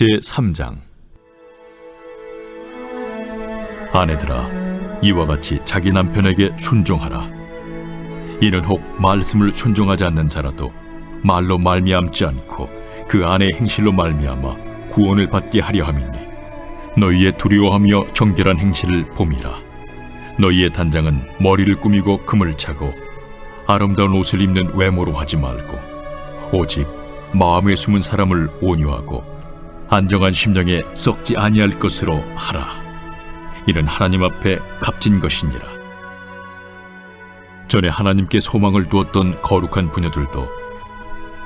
제3장 아내들아 이와 같이 자기 남편에게 순종하라. 이는 혹 말씀을 순종하지 않는 자라도 말로 말미암지 않고 그 아내의 행실로 말미암아 구원을 받게 하려 함이니 너희의 두려워하며 정결한 행실을 봄이라. 너희의 단장은 머리를 꾸미고 금을 차고 아름다운 옷을 입는 외모로 하지 말고 오직 마음에 숨은 사람을 온유하고 안정한 심령에 썩지 아니할 것으로 하라. 이는 하나님 앞에 값진 것이니라. 전에 하나님께 소망을 두었던 거룩한 부녀들도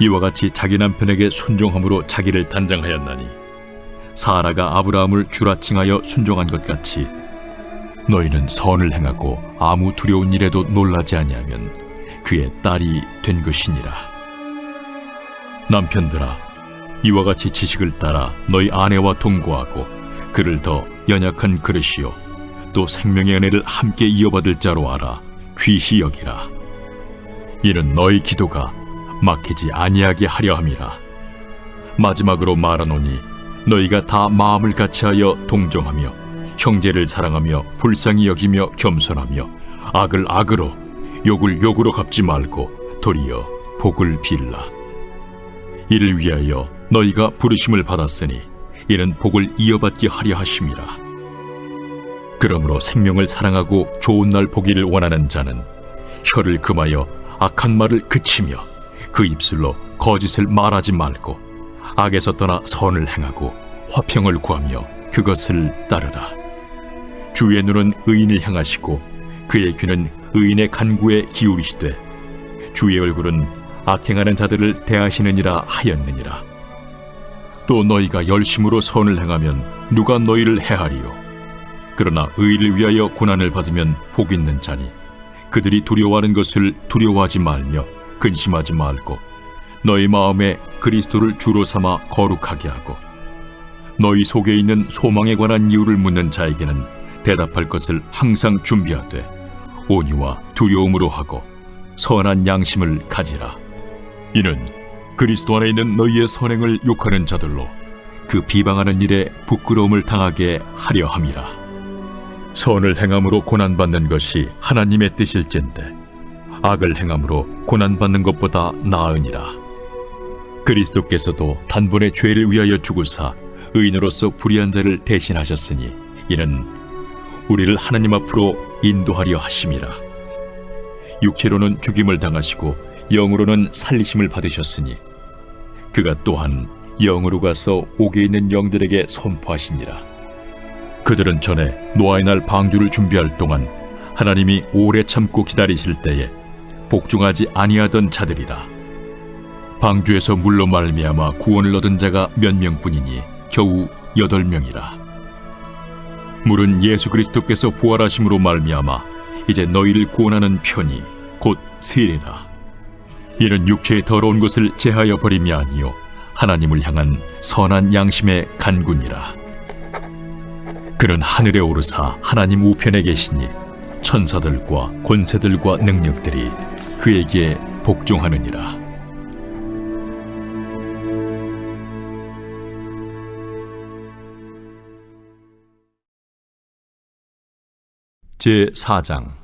이와 같이 자기 남편에게 순종함으로 자기를 단장하였나니 사라가 아브라함을 주라칭하여 순종한 것 같이 너희는 선을 행하고 아무 두려운 일에도 놀라지 아니하면 그의 딸이 된 것이니라. 남편들아 이와 같이 지식을 따라 너희 아내와 동거하고 그를 더 연약한 그릇이요. 또 생명의 은혜를 함께 이어받을 자로 알아 귀히 여기라. 이는 너희 기도가 막히지 아니하게 하려 함이라. 마지막으로 말하노니 너희가 다 마음을 같이하여 동정하며 형제를 사랑하며 불쌍히 여기며 겸손하며 악을 악으로 욕을 욕으로 갚지 말고 도리어 복을 빌라. 이를 위하여 너희가 부르심을 받았으니 이는 복을 이어받게 하려 하심이라. 그러므로 생명을 사랑하고 좋은 날 보기를 원하는 자는 혀를 금하여 악한 말을 그치며 그 입술로 거짓을 말하지 말고 악에서 떠나 선을 행하고 화평을 구하며 그것을 따르라. 주의 눈은 의인을 향하시고 그의 귀는 의인의 간구에 기울이시되 주의 얼굴은 악행하는 자들을 대하시느니라 하였느니라. 또 너희가 열심으로 선을 행하면 누가 너희를 해하리요? 그러나 의를 위하여 고난을 받으면 복 있는 자니 그들이 두려워하는 것을 두려워하지 말며 근심하지 말고 너희 마음에 그리스도를 주로 삼아 거룩하게 하고 너희 속에 있는 소망에 관한 이유를 묻는 자에게는 대답할 것을 항상 준비하되 온유와 두려움으로 하고 선한 양심을 가지라. 이는 그리스도 안에 있는 너희의 선행을 욕하는 자들로 그 비방하는 일에 부끄러움을 당하게 하려 함이라. 선을 행함으로 고난받는 것이 하나님의 뜻일진데 악을 행함으로 고난받는 것보다 나으니라. 그리스도께서도 단번에 죄를 위하여 죽으사 의인으로서 불의한 자를 대신하셨으니 이는 우리를 하나님 앞으로 인도하려 하심이라. 육체로는 죽임을 당하시고 영으로는 살리심을 받으셨으니 그가 또한 영으로 가서 옥에 있는 영들에게 선포하시니라. 그들은 전에 노아의 날 방주를 준비할 동안 하나님이 오래 참고 기다리실 때에 복종하지 아니하던 자들이라. 방주에서 물로 말미암아 구원을 얻은 자가 몇 명뿐이니 겨우 여덟 명이라. 물은 예수 그리스도께서 부활하심으로 말미암아 이제 너희를 구원하는 편이 곧 세례라 이는 육체의 더러운 것을 제하여 버림이 아니요 하나님을 향한 선한 양심의 간군이라. 그는 하늘에 오르사 하나님 우편에 계시니 천사들과 권세들과 능력들이 그에게 복종하느니라. 제 4장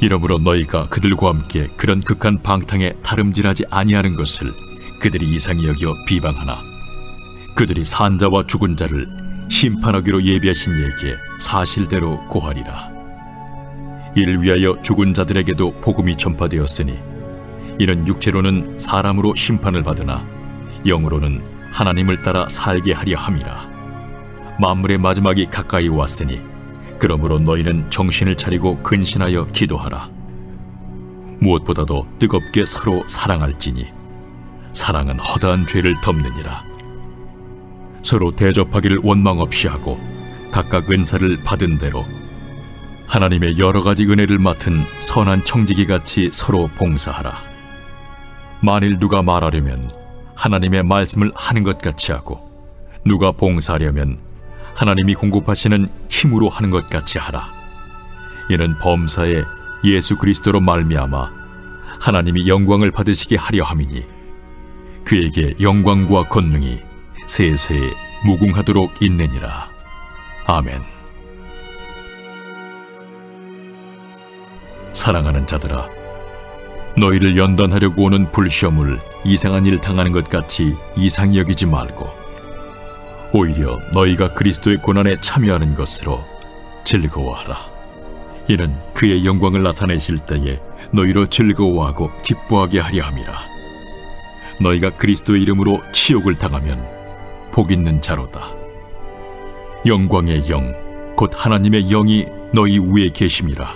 이러므로 너희가 그들과 함께 그런 극한 방탕에 다름질하지 아니하는 것을 그들이 이상히 여겨 비방하나? 그들이 산자와 죽은 자를 심판하기로 예비하신 이에게 사실대로 고하리라. 이를 위하여 죽은 자들에게도 복음이 전파되었으니 이는 육체로는 사람으로 심판을 받으나 영으로는 하나님을 따라 살게 하려 함이라. 만물의 마지막이 가까이 왔으니 그러므로 너희는 정신을 차리고 근신하여 기도하라. 무엇보다도 뜨겁게 서로 사랑할지니 사랑은 허다한 죄를 덮느니라. 서로 대접하기를 원망 없이 하고 각각 은사를 받은 대로 하나님의 여러 가지 은혜를 맡은 선한 청지기 같이 서로 봉사하라. 만일 누가 말하려면 하나님의 말씀을 하는 것 같이 하고 누가 봉사하려면 하나님이 공급하시는 힘으로 하는 것 같이 하라. 이는 범사에 예수 그리스도로 말미암아 하나님이 영광을 받으시게 하려 함이니 그에게 영광과 권능이 세세에 무궁하도록 있느니라. 아멘. 사랑하는 자들아, 너희를 연단하려고 오는 불시험을 이상한 일 당하는 것 같이 이상히 여기지 말고 오히려 너희가 그리스도의 고난에 참여하는 것으로 즐거워하라. 이는 그의 영광을 나타내실 때에 너희로 즐거워하고 기뻐하게 하려 함이라. 너희가 그리스도의 이름으로 치욕을 당하면 복 있는 자로다. 영광의 영, 곧 하나님의 영이 너희 위에 계심이라.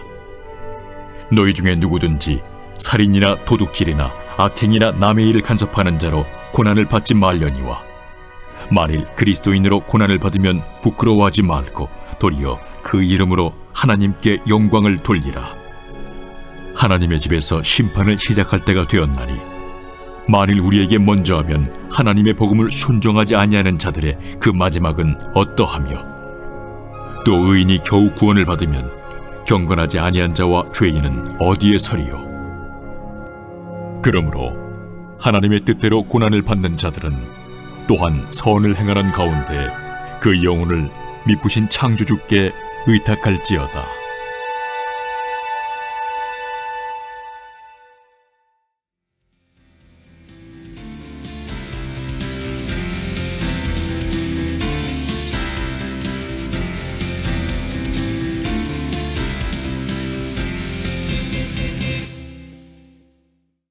너희 중에 누구든지 살인이나 도둑질이나 악행이나 남의 일을 간섭하는 자로 고난을 받지 말려니와 만일 그리스도인으로 고난을 받으면 부끄러워하지 말고 도리어 그 이름으로 하나님께 영광을 돌리라. 하나님의 집에서 심판을 시작할 때가 되었나니 만일 우리에게 먼저 하면 하나님의 복음을 순종하지 아니하는 자들의 그 마지막은 어떠하며 또 의인이 겨우 구원을 받으면 경건하지 아니한 자와 죄인은 어디에 서리요 그러므로 하나님의 뜻대로 고난을 받는 자들은 또한 선을 행하는 가운데 그 영혼을 미쁘신 창조주께 의탁할지어다.